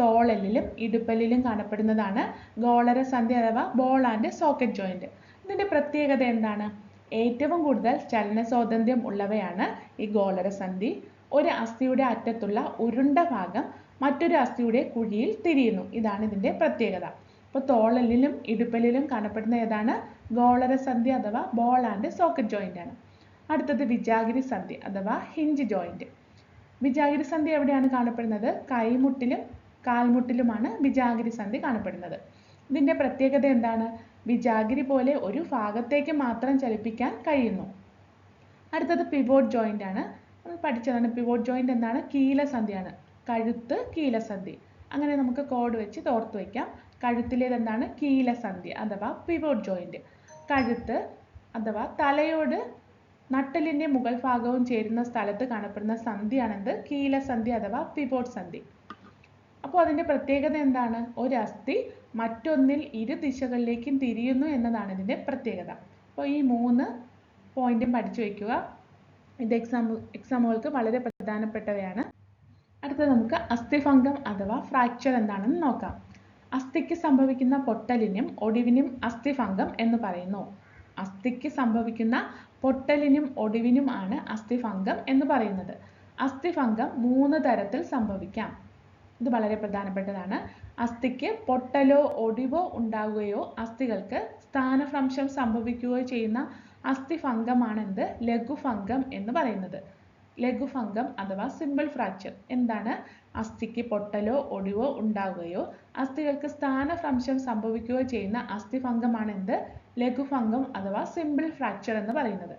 തോളലിലും ഇടുപ്പലിലും കാണപ്പെടുന്നതാണ്. ഗോളര സന്ധി അഥവാ ബോൾ ആൻഡ് സോക്കറ്റ് ജോയിന്റ് ഇതിന്റെ പ്രത്യേകത എന്താണ്? ഏറ്റവും കൂടുതൽ ചലന സ്വാതന്ത്ര്യം ഉള്ളവയാണ് ഈ ഗോളര സന്ധി. ഒരു അസ്ഥിയുടെ അറ്റത്തുള്ള ഉരുണ്ട ഭാഗം മറ്റൊരു അസ്ഥിയുടെ കുഴിയിൽ തിരിയുന്നു. ഇതാണ് ഇതിന്റെ പ്രത്യേകത. അപ്പോൾ തോളലിലും ഇടുപ്പലിലും കാണപ്പെടുന്ന ഏതാണ്? ഗോളരസന്ധി അഥവാ ബോൾ ആൻഡ് സോക്കറ്റ് ജോയിന്റ് ആണ്. അടുത്തത് വിജാഗിരി സന്ധി അഥവാ ഹിഞ്ച് ജോയിന്റ് വിജാഗിരി സന്ധി എവിടെയാണ് കാണപ്പെടുന്നത്? കൈമുട്ടിലും കാൽമുട്ടിലുമാണ് വിജാഗിരി സന്ധി കാണപ്പെടുന്നത്. ഇതിന്റെ പ്രത്യേകത എന്താണ്? വിജാഗിരി പോലെ ഒരു ഭാഗത്തേക്ക് മാത്രം ചലിപ്പിക്കാൻ കഴിയുന്നു. അടുത്തത് പിവോട്ട് ജോയിന്റ് ആണ്. നമ്മൾ പഠിച്ചതാണ് പിവോട്ട് ജോയിന്റ് എന്താണ്? കീലസന്ധിയാണ്. കഴുത്ത് കീലസന്ധി. അങ്ങനെ നമുക്ക് കോഡ് വെച്ച് തോർത്ത് വയ്ക്കാം കഴുത്തിലേത് എന്താണ്? കീലസന്ധി അഥവാ പിവോട്ട് ജോയിന്റ് കഴുത്ത് അഥവാ തലയോട് നട്ടലിന്റെ മുകൾ ഭാഗവും ചേരുന്ന സ്ഥലത്ത് കാണപ്പെടുന്ന സന്ധിയാണെന്ത്? കീലസന്ധി അഥവാ പിവോട്ട് സന്ധി. അപ്പോൾ അതിന്റെ പ്രത്യേകത എന്താണ്? ഒരു അസ്ഥി മറ്റൊന്നിൽ ഇരു ദിശകളിലേക്കും തിരിയുന്നു എന്നതാണ് ഇതിന്റെ പ്രത്യേകത. അപ്പോൾ ഈ മൂന്ന് പോയിന്റും പഠിച്ചു വെക്കുക. ഇത് എക്സാം എക്സാമുകൾക്ക് വളരെ പ്രധാനപ്പെട്ടവയാണ്. അടുത്തത് നമുക്ക് അസ്ഥിഭംഗം അഥവാ ഫ്രാക്ചർ എന്താണെന്ന് നോക്കാം. അസ്ഥിക്ക് സംഭവിക്കുന്ന പൊട്ടലിനും ഒടിവിനും അസ്ഥിഭംഗം എന്ന് പറയുന്നു. അസ്ഥിക്ക് സംഭവിക്കുന്ന പൊട്ടലിനും ഒടിവിനും ആണ് അസ്ഥിഭംഗം എന്ന് പറയുന്നത്. അസ്ഥിഭംഗം മൂന്ന് തരത്തിൽ സംഭവിക്കാം. ഇത് വളരെ പ്രധാനപ്പെട്ടതാണ്. അസ്ഥിക്ക് പൊട്ടലോ ഒടിവോ ഉണ്ടാവുകയോ അസ്ഥികൾക്ക് സ്ഥാനഭ്രംശം സംഭവിക്കുകയോ ചെയ്യുന്ന അസ്ഥിഭംഗമാണ് എന്ത് ലഘുഭംഗം എന്ന് പറയുന്നത്. ലഘുഭംഗം അഥവാ സിമ്പിൾ ഫ്രാക്ചർ എന്താണ്? അസ്ഥിക്ക് പൊട്ടലോ ഒടിവോ ഉണ്ടാവുകയോ അസ്ഥികൾക്ക് സ്ഥാനഭ്രംശം സംഭവിക്കുകയോ ചെയ്യുന്ന അസ്ഥിഭംഗമാണ് എന്ത് ലഘുഭംഗം അഥവാ സിമ്പിൾ ഫ്രാക്ചർ എന്ന് പറയുന്നത്.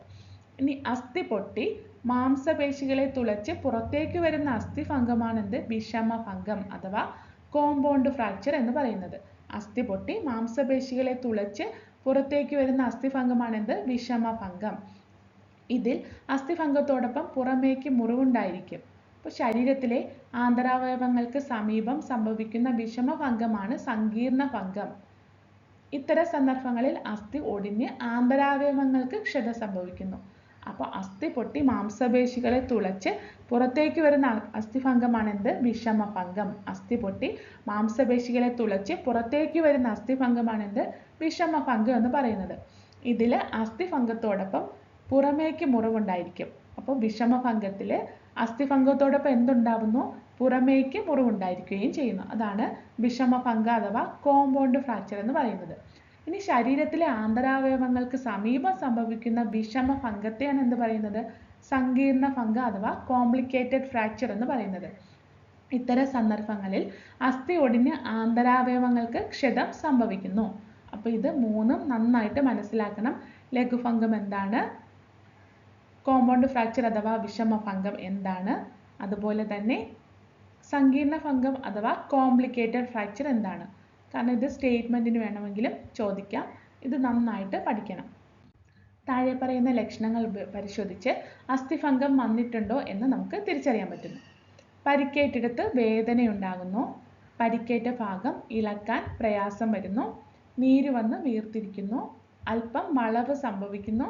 ഇനി അസ്ഥി പൊട്ടി മാംസപേശികളെ തുളച്ച് പുറത്തേക്ക് വരുന്ന അസ്ഥിഭംഗമാണ് എന്ത് വിഷമഭംഗം അഥവാ കോമ്പൗണ്ട് ഫ്രാക്ചർ എന്ന് പറയുന്നത്. അസ്ഥി പൊട്ടി മാംസപേശികളെ തുളച്ച് പുറത്തേക്ക് വരുന്ന അസ്ഥിഭംഗമാണ് എന്ത് വിഷമഭംഗം. ഇതിൽ അസ്ഥിഭംഗത്തോടൊപ്പം പുറമേക്ക് മുറിവുണ്ടായിരിക്കും. അപ്പോൾ ശരീരത്തിലെ ആന്തരാവയവങ്ങൾക്ക് സമീപം സംഭവിക്കുന്ന വിഷമഭംഗമാണ് സങ്കീർണ ഭംഗം ഇത്തരം സന്ദർഭങ്ങളിൽ അസ്ഥി ഒടിഞ്ഞ് ആന്തരാവയവങ്ങൾക്ക് ക്ഷത സംഭവിക്കുന്നു. അപ്പോൾ അസ്ഥി പൊട്ടി മാംസപേശികളെ തുളച്ച് പുറത്തേക്ക് വരുന്ന അസ്ഥിഭംഗമാണ് എന്ത് വിഷമഭംഗം. അസ്ഥി പൊട്ടി മാംസപേശികളെ തുളച്ച് പുറത്തേക്ക് വരുന്ന അസ്ഥിഭംഗമാണ് എന്ത് വിഷമഭംഗം എന്ന് പറയുന്നത്. ഇതിൽ അസ്ഥിഭംഗത്തോടൊപ്പം പുറമേക്ക് മുറിവുണ്ടായിരിക്കും. അപ്പോൾ വിഷമഭംഗത്തിൽ അസ്ഥിഭംഗത്തോടൊപ്പം എന്തുണ്ടാവുന്നു? പുറമേക്ക് മുറിവുണ്ടായിരിക്കുകയും ചെയ്യുന്നു. അതാണ് വിഷമഭംഗ അഥവാ കോമ്പൗണ്ട് ഫ്രാക്ചർ എന്ന് പറയുന്നത്. ഇനി ശരീരത്തിലെ ആന്തരാവയവങ്ങൾക്ക് സമീപം സംഭവിക്കുന്ന വിഷമ വിഷമഭംഗത്തെയാണ് എന്ത് പറയുന്നത്? സങ്കീർണ ഭംഗ അഥവാ കോംപ്ലിക്കേറ്റഡ് ഫ്രാക്ചർ എന്ന് പറയുന്നത്. ഇത്തരം സന്ദർഭങ്ങളിൽ അസ്ഥി ഒടിഞ്ഞ് ആന്തരാവയവങ്ങൾക്ക് ക്ഷതം സംഭവിക്കുന്നു. അപ്പോൾ ഇത് മൂന്നും നന്നായിട്ട് മനസ്സിലാക്കണം. ലഘുഭംഗം എന്താണ്? കോമ്പൗണ്ട് ഫ്രാക്ചർ അഥവാ വിഷമ ഭംഗം എന്താണ്? അതുപോലെ തന്നെ സങ്കീർണ ഭംഗം അഥവാ കോംപ്ലിക്കേറ്റഡ് ഫ്രാക്ചർ എന്താണ്? കാരണം ഇത് സ്റ്റേറ്റ്മെന്റിന് വേണമെങ്കിലും ചോദിക്കാം. ഇത് നന്നായിട്ട് പഠിക്കണം. താഴെ പറയുന്ന ലക്ഷണങ്ങൾ പരിശോധിച്ച് അസ്ഥിഭംഗം വന്നിട്ടുണ്ടോ എന്ന് നമുക്ക് തിരിച്ചറിയാൻ പറ്റുന്നു. പരിക്കേറ്റിടത്ത് വേദനയുണ്ടാകുന്നു. പരിക്കേറ്റ ഭാഗം ഇളക്കാൻ പ്രയാസം വരുന്നു. നീര് വന്ന് വീർത്തിരിക്കുന്നു. അല്പം വളവ് സംഭവിക്കുന്നു.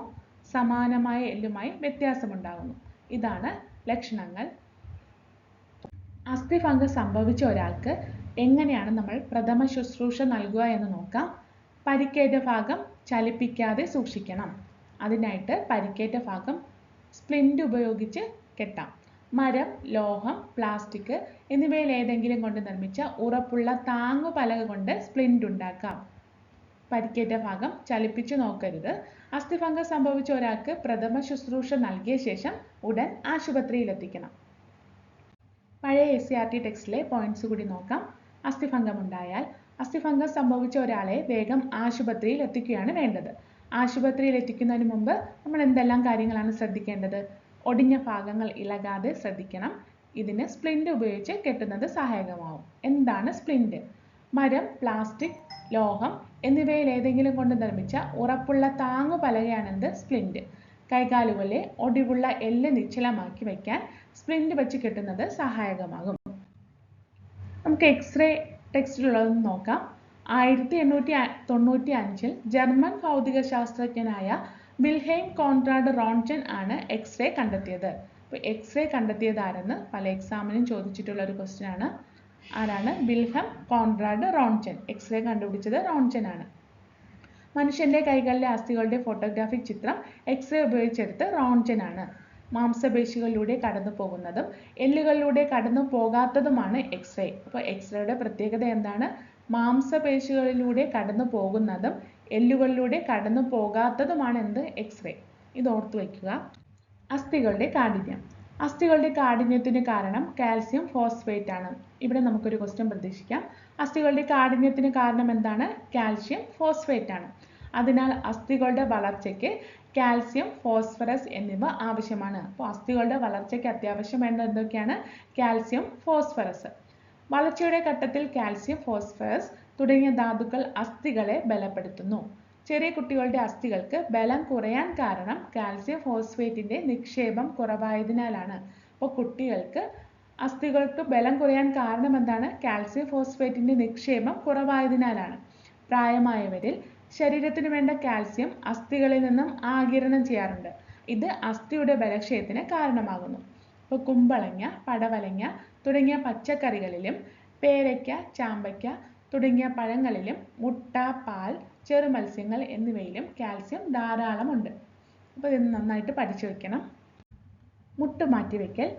സമാനമായ എല്ലുമായി വ്യത്യാസമുണ്ടാകുന്നു. ഇതാണ് ലക്ഷണങ്ങൾ. അസ്ഥിഭംഗം സംഭവിച്ച ഒരാൾക്ക് എങ്ങനെയാണ് നമ്മൾ പ്രഥമ ശുശ്രൂഷ നൽകുക എന്ന് നോക്കാം. പരിക്കേറ്റ ഭാഗം ചലിപ്പിക്കാതെ സൂക്ഷിക്കണം. അതിനായിട്ട് പരിക്കേറ്റ ഭാഗം സ്പ്ലിന്റ് ഉപയോഗിച്ച് കെട്ടാം. മരം ലോഹം പ്ലാസ്റ്റിക് എന്നിവയിൽ ഏതെങ്കിലും കൊണ്ട് നിർമ്മിച്ച ഉറപ്പുള്ള താങ്ങുപലക കൊണ്ട് സ്പ്ലിന്റ് ഉണ്ടാക്കാം. പരിക്കേറ്റ ഭാഗം ചലിപ്പിച്ച് നോക്കരുത്. അസ്ഥിഭംഗം സംഭവിച്ച ഒരാൾക്ക് പ്രഥമ ശുശ്രൂഷ നൽകിയ ശേഷം ഉടൻ ആശുപത്രിയിൽ എത്തിക്കണം പഴയ എസ് സി ആർ ടി ടെക്സ്റ്റിലെ പോയിന്റ്സ് കൂടി നോക്കാം. അസ്ഥിഭംഗം ഉണ്ടായാൽ അസ്ഥിഭംഗം സംഭവിച്ച ഒരാളെ വേഗം ആശുപത്രിയിൽ എത്തിക്കുകയാണ് വേണ്ടത്. ആശുപത്രിയിൽ എത്തിക്കുന്നതിന് മുമ്പ് നമ്മൾ എന്തെല്ലാം കാര്യങ്ങളാണ് ശ്രദ്ധിക്കേണ്ടത്? ഒടിഞ്ഞ ഭാഗങ്ങൾ ഇളകാതെ ശ്രദ്ധിക്കണം. ഇതിന് സ്പ്ലിന്റ് ഉപയോഗിച്ച് കെട്ടുന്നത് സഹായകമാവും. എന്താണ് സ്പ്ലിന്റ് മരം പ്ലാസ്റ്റിക് ലോഹം എന്നിവയിൽ ഏതെങ്കിലും കൊണ്ട് നിർമ്മിച്ച ഉറപ്പുള്ള താങ്ങു പലകയാണെന്ത്? സ്പ്ലിന്റ് കൈകാലുകളിലെ ഒടിവുള്ള എല്ല് നിശ്ചലമാക്കി വയ്ക്കാൻ സ്പ്ലിന്റ് വെച്ച് കിട്ടുന്നത് സഹായകമാകും. നമുക്ക് എക്സ്റേ ടെക്സ്റ്റിലുള്ളതെന്ന് നോക്കാം. ആയിരത്തി എണ്ണൂറ്റി തൊണ്ണൂറ്റി അഞ്ചിൽ ജർമ്മൻ ഭൗതിക ശാസ്ത്രജ്ഞനായ വിൽഹെയിം കോൺട്രാഡ് റോൺജൻ ആണ് എക്സ്റേ കണ്ടെത്തിയത്. അപ്പോൾ എക്സ്റേ കണ്ടെത്തിയതാരെന്ന് പല എക്സാമിനും ചോദിച്ചിട്ടുള്ള ഒരു ക്വസ്റ്റ്യൻ ആണ്. ആരാണ്? ബിൽഹം കോൺറാഡ് റോൺചൻ. എക്സ്റേ കണ്ടുപിടിച്ചത് റോൺചൻ ആണ് മനുഷ്യന്റെ കൈകളിലെ അസ്ഥികളുടെ ഫോട്ടോഗ്രാഫിക് ചിത്രം എക്സ്റേ ഉപയോഗിച്ചെടുത്ത് റോൺചൻ ആണ് മാംസപേശികളിലൂടെ കടന്നു പോകുന്നതും എല്ലുകളിലൂടെ കടന്നു പോകാത്തതുമാണ് എക്സ്റേ അപ്പോൾ എക്സ്റേയുടെ പ്രത്യേകത എന്താണ്? മാംസപേശികളിലൂടെ കടന്നു പോകുന്നതും എല്ലുകളിലൂടെ കടന്നു പോകാത്തതുമാണ് എന്ത്? എക്സ്റേ ഇത് ഓർത്തു വയ്ക്കുക അസ്ഥികളുടെ കാഠിന്യം. അസ്ഥികളുടെ കാഠിന്യത്തിന് കാരണം കാൽസ്യം ഫോസ്ഫേറ്റ് ആണ്. ഇവിടെ നമുക്കൊരു ക്വസ്റ്റ്യൻ പ്രതീക്ഷിക്കാം. അസ്ഥികളുടെ കാഠിന്യത്തിന് കാരണം എന്താണ്? കാൽസ്യം ഫോസ്ഫേറ്റ് ആണ്. അതിനാൽ അസ്ഥികളുടെ വളർച്ചയ്ക്ക് കാൽസ്യം ഫോസ്ഫറസ് എന്നിവ ആവശ്യമാണ്. അപ്പോൾ അസ്ഥികളുടെ വളർച്ചയ്ക്ക് അത്യാവശ്യം വേണ്ടത് എന്തൊക്കെയാണ്? Calcium phosphorus. വളർച്ചയുടെ ഘട്ടത്തിൽ കാൽസ്യം ഫോസ്ഫറസ് തുടങ്ങിയ ധാതുക്കൾ അസ്ഥികളെ ബലപ്പെടുത്തുന്നു. ചെറിയ കുട്ടികളുടെ അസ്ഥികൾക്ക് ബലം കുറയാൻ കാരണം കാൽസ്യം ഫോസ്ഫേറ്റിന്റെ നിക്ഷേപം കുറവായതിനാലാണ്. അപ്പോൾ കുട്ടികൾക്ക് അസ്ഥികൾക്ക് ബലം കുറയാൻ കാരണം എന്താണ്? കാൽസ്യം ഫോസ്ഫേറ്റിന്റെ നിക്ഷേപം കുറവായതിനാലാണ്. പ്രായമായവരിൽ ശരീരത്തിന് വേണ്ട കാൽസ്യം അസ്ഥികളിൽ നിന്നും ആഗിരണം ചെയ്യാറുണ്ട്. ഇത് അസ്ഥിയുടെ ബലക്ഷയത്തിന് കാരണമാകുന്നു. ഇപ്പോൾ കുമ്പളങ്ങ പടവലങ്ങ തുടങ്ങിയ പച്ചക്കറികളിലും പേരയ്ക്ക ചാമ്പയ്ക്ക തുടങ്ങിയ പഴങ്ങളിലും മുട്ട പാൽ ചെറുമത്സ്യങ്ങൾ എന്നിവയിലും കാൽസ്യം ധാരാളമുണ്ട്. അപ്പോൾ ഇത് നന്നായിട്ട് പഠിച്ചു വെക്കണം. മുട്ട് മാറ്റിവെക്കൽ.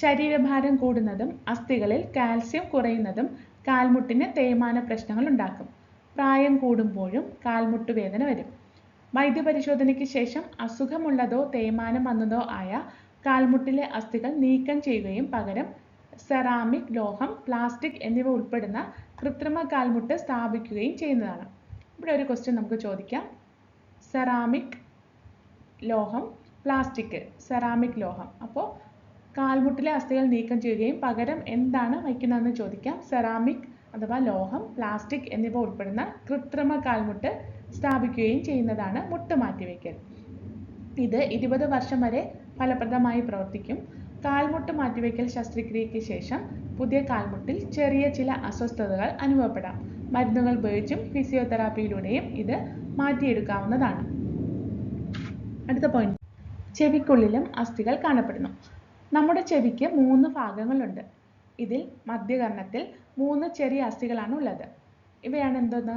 ശരീരഭാരം കൂടുന്നതും അസ്ഥികളിൽ കാൽസ്യം കുറയുന്നതും കാൽമുട്ടിന് തേയ്മാന പ്രശ്നങ്ങൾ ഉണ്ടാക്കും. പ്രായം കൂടുമ്പോഴും കാൽമുട്ട് വേദന വരും. വൈദ്യപരിശോധനയ്ക്ക് ശേഷം അസുഖമുള്ളതോ തേയ്മാനം വന്നതോ ആയ കാൽമുട്ടിലെ അസ്ഥികൾ നീക്കം ചെയ്യുകയും പകരം സെറാമിക് ലോഹം പ്ലാസ്റ്റിക് എന്നിവ ഉൾപ്പെടുന്ന കൃത്രിമ കാൽമുട്ട് സ്ഥാപിക്കുകയും ചെയ്യുന്നതാണ്. ഇവിടെ ഒരു ക്വസ്റ്റ്യൻ നമുക്ക് ചോദിക്കാം. സെറാമിക് ലോഹം പ്ലാസ്റ്റിക് സെറാമിക് ലോഹം. അപ്പോൾ കാൽമുട്ടിലെ അസ്ഥികൾ നീക്കം ചെയ്യുകയും പകരം എന്താണ് വയ്ക്കുന്നതെന്ന് ചോദിക്കാം. സെറാമിക് അഥവാ ലോഹം പ്ലാസ്റ്റിക് എന്നിവ ഉൾപ്പെടുന്ന കൃത്രിമ കാൽമുട്ട് സ്ഥാപിക്കുകയും ചെയ്യുന്നതാണ് മുട്ട് മാറ്റിവെക്കൽ. ഇത് ഇരുപത് വർഷം വരെ ഫലപ്രദമായി പ്രവർത്തിക്കും. കാൽമുട്ട് മാറ്റിവെക്കൽ ശസ്ത്രക്രിയയ്ക്ക് ശേഷം പുതിയ കാൽമുട്ടിൽ ചെറിയ ചില അസ്വസ്ഥതകൾ അനുഭവപ്പെടാം. മരുന്നുകൾ ഉപയോഗിച്ചും ഫിസിയോതെറാപ്പിയിലൂടെയും ഇത് മാറ്റിയെടുക്കാവുന്നതാണ്. അടുത്ത പോയിന്റ് ചെവിക്കുള്ളിലും അസ്ഥികൾ കാണപ്പെടുന്നു. നമ്മുടെ ചെവിക്ക് മൂന്ന് ഭാഗങ്ങളുണ്ട്. ഇതിൽ മധ്യകർണത്തിൽ മൂന്ന് ചെറിയ അസ്ഥികളാണ് ഉള്ളത്. ഇവയാണ് എന്തെന്ന്?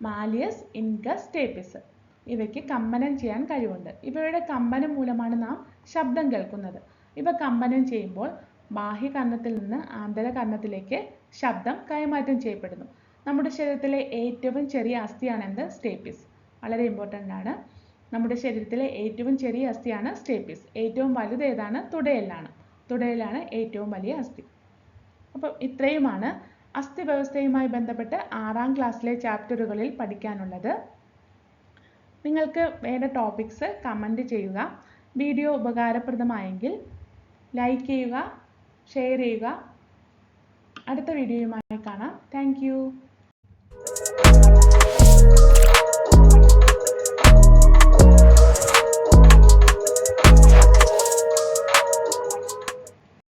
Malleus incus stapes. ഇവയ്ക്ക് കമ്പനം ചെയ്യാൻ കഴിവുണ്ട്. ഇവയുടെ കമ്പനം മൂലമാണ് നാം ശബ്ദം കേൾക്കുന്നത്. ഇവ കമ്പനം ചെയ്യുമ്പോൾ ബാഹ്യകർണത്തിൽ നിന്ന് ആന്തരകർണത്തിലേക്ക് ശബ്ദം കൈമാറ്റം ചെയ്യപ്പെടുന്നു. നമ്മുടെ ശരീരത്തിലെ ഏറ്റവും ചെറിയ അസ്ഥിയാണ് എന്ത് സ്റ്റേപ്പിസ്. വളരെ ഇമ്പോർട്ടന്റ് ആണ്. നമ്മുടെ ശരീരത്തിലെ ഏറ്റവും ചെറിയ അസ്ഥിയാണ് സ്റ്റേപ്പിസ്. ഏറ്റവും വലുത് ഏതാണ്? തുടയെല്ലാണ് തുടയെല്ലാണ് ഏറ്റവും വലിയ അസ്ഥി. അപ്പം ഇത്രയുമാണ് അസ്ഥി വ്യവസ്ഥയുമായി ബന്ധപ്പെട്ട് ആറാം ക്ലാസ്സിലെ ചാപ്റ്ററുകളിൽ പഠിക്കാനുള്ളത്. നിങ്ങൾക്ക് വേണ്ട ടോപ്പിക്സ് കമന്റ് ചെയ്യുക. വീഡിയോ ഉപകാരപ്രദമായെങ്കിൽ ലൈക്ക് ചെയ്യുക ഷെയർ ചെയ്യുക. അടുത്ത വീഡിയോയുമായി കാണാം. Thank you